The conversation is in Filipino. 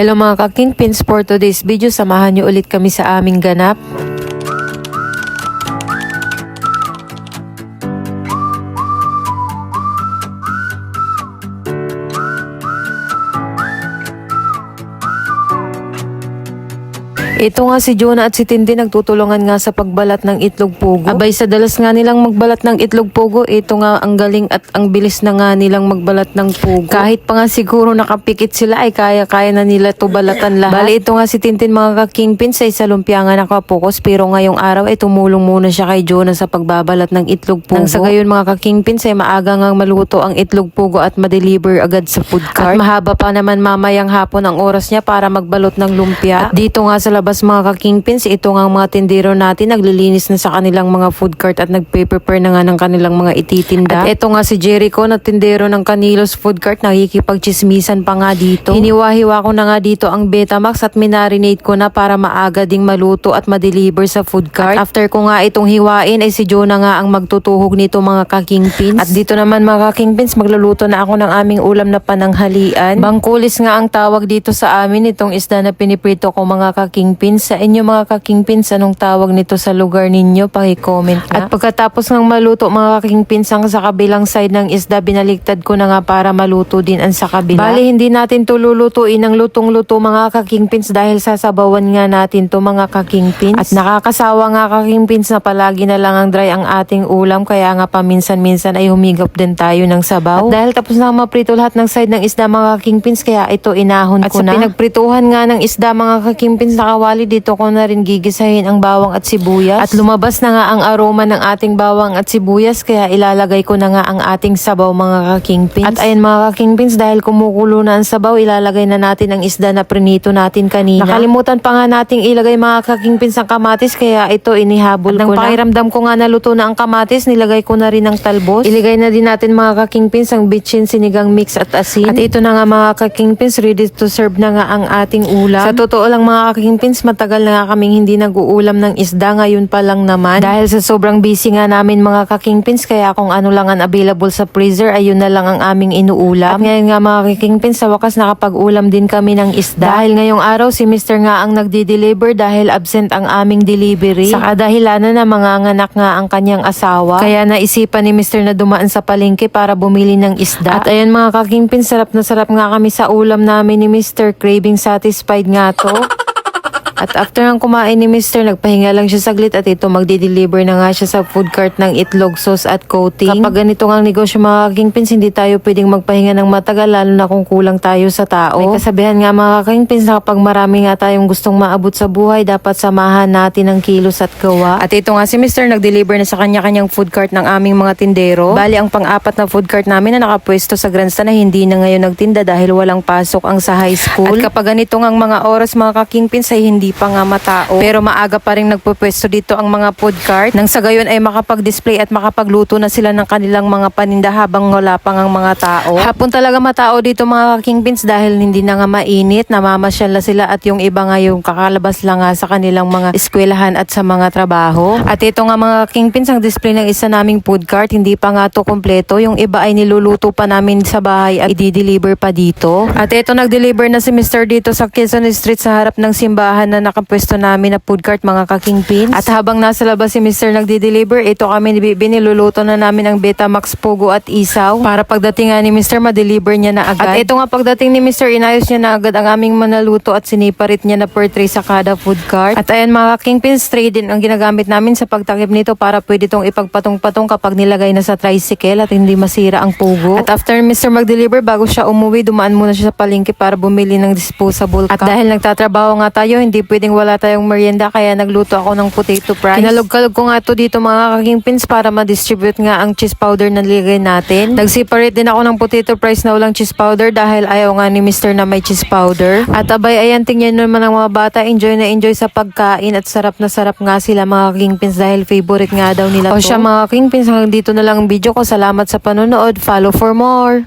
Hello mga ka-Kingpins for today's video. Samahan niyo ulit kami sa aming ganap. Ito nga si Jonah at si Tindy nagtutulungan nga sa pagbalat ng itlog pugo. Abay sa dalas nga nilang magbalat ng itlog pugo, ito nga ang galing at ang bilis na nga nilang magbalat ng pugo. Kahit pa nga siguro nakapikit sila ay kaya-kaya na nila to balatan lahat. Bali ito nga si Tintin mga ka-kingpin sa isa lumpia nga nakapokus pero ngayong araw ay tumulong muna siya kay Jonah sa pagbabalat ng itlog pugo. Nang sa gayon mga ka-kingpin ay maaga nga maluto ang itlog pugo at ma-deliver agad sa food cart. At mahaba pa naman mamayang hapon ang oras niya para magbalot ng lumpia. At dito nga sa labas mga ka-kingpins, ito nga ang mga tindero natin naglilinis na sa kanilang mga food cart at nagpe-prepare na nga ng kanilang mga ititinda. At ito nga si Jericho na tindero ng Canilos food cart nakikipagchismisan pa nga dito. Hiniwa-hiwa ko na nga dito ang Betamax at minarinate ko na para maaga ding maluto at ma-deliver sa food cart. At after ko nga itong hiwain ay si Jonah nga ang magtutuhog nito mga ka-kingpins. At dito naman mga ka-kingpins magluluto na ako ng aming ulam na pananghalian. Bangkulis nga ang tawag dito sa amin itong isda na piniprito ko mga ka-kingpins. Sa inyo mga ka-kingpins anong tawag nito sa lugar ninyo? Paki-comment na. At pagkatapos ng maluto mga ka-kingpins ang sa kabilang side ng isda binaliktad ko na nga para maluto din ang sa kabila. Bali hindi natin to lulutuin ng lutong-luto mga ka-kingpins dahil sasabawan nga natin to mga ka-kingpins. At nakakasawa nga ka-kingpins na palagi na lang ang dry ang ating ulam kaya nga paminsan-minsan ay humigop din tayo ng sabaw. At dahil tapos na maprito lahat ng side ng isda mga ka-kingpins kaya ito inahon At ko sa na. pinagprituhan nga ng isda mga ka-kingpins nakawali dito ko na rin gigisahin ang bawang at sibuyas. At lumabas na nga ang aroma ng ating bawang at sibuyas kaya ilalagay ko na nga ang ating sabaw mga ka-kingpins. At ayun mga ka-kingpins dahil kumukulo na ang sabaw ilalagay na natin ang isda na prinito natin kanina. Nakalimutan pa nga nating ilagay mga ka-kingpins ang kamatis kaya ito inihabol At ko na. pakiramdam ko nga naluto na ang kamatis nilagay ko na rin ang talbos. Iligay na din natin mga ka-kingpins ang bitchin sinigang mix at asin. At ito na nga mga ka-kingpins ready to serve na nga ang ating ulam. Sa totoo lang mga ka-kingpins matagal na nga kaming hindi nag-uulam ng isda ngayon pa lang naman. Dahil sa sobrang busy nga namin mga ka-kingpins kaya kung ano lang ang available sa freezer ayun na lang ang aming inuulam. At ngayon nga mga ka-kingpins sa wakas nakapag-ulam din kami ng isda. Dahil ngayong araw si Mr. nga ang nagdi-deliver dahil absent ang aming delivery. Sa kadahilanan na manganganak nga ang kanyang asawa. Kaya naisipan ni Mr. na dumaan sa palengke para bumili ng isda. At ayun mga ka-kingpins sarap na sarap nga kami sa ulam namin ni Mr. Craving satisfied nga to. At after ng kumain ni Mr. nagpahinga lang siya saglit at ito magdi-deliver na nga siya sa food cart ng itlog sauce at coating. Kapag ganito ang negosyo mga kingpins, hindi tayo pwedeng magpahinga ng matagal lalo na kung kulang tayo sa tao. May kasabihan nga mga kingpins na kapag marami nga tayong gustong maabot sa buhay, dapat samahan natin ang kilos at gawa. At ito nga si Mr. nag-deliver na sa kanya-kanyang food cart ng aming mga tindero. Bali ang pang-apat na food cart namin na nakapwesto sa grandstand na hindi na ngayon nagtinda dahil walang pasok ang sa high school. At kapag ganito ang mga oras mga kakingpins ay hindi pa nga matao. Pero maaga pa rin nagpupwesto dito ang mga food cart. Nang sa gayon ay makapag-display at makapagluto na sila ng kanilang mga paninda habang wala pang ang mga tao. Hapon talaga matao dito mga kakingpins dahil hindi na nga mainit, namamasyal na sila at yung iba nga yung kakalabas lang nga sa kanilang mga eskwelahan at sa mga trabaho. At ito nga mga kingpins ang display ng isa naming food cart, hindi pa nga to kompleto. Yung iba ay niluluto pa namin sa bahay at i-deliver pa dito. At ito nag-deliver na si Mr. dito sa Quezon Street sa harap ng simbahan na nakapwesto namin na food cart mga kakingpins. At habang nasa labas si Mr. nagdi-deliver, ito kami ni Bibi niluluto na namin ang Betamax Pugo at Isaw para pagdating nga ni Mr. ma-deliver niya na agad. At ito nga pagdating ni Mr. inayos niya na agad ang aming manaluto at siniparit niya na per tray sa kada food cart. At ayan mga kingpins, tray din ang ginagamit namin sa pagtakip nito para pwede itong ipagpatong-patong kapag nilagay na sa tricycle at hindi masira ang pugo. At after Mr. mag-deliver, bago siya umuwi, dumaan muna siya sa palengke para bumili ng disposable cup. At dahil nagtatrabaho nga tayo, hindi pwedeng wala tayong merienda kaya nagluto ako ng potato fries. Kinalog-kalog ko nga to dito mga kakingpins para ma-distribute nga ang cheese powder na nilagay natin. Nag-separate din ako ng potato fries na walang cheese powder dahil ayaw nga ni Mr. na may cheese powder. At abay, ayan, tingnan naman ng mga bata. Enjoy na enjoy sa pagkain at sarap na sarap nga sila mga kingpins dahil favorite nga daw nila O to. O siya mga kingpins, hanggang dito na lang ang video ko. Salamat sa panonood. Follow for more.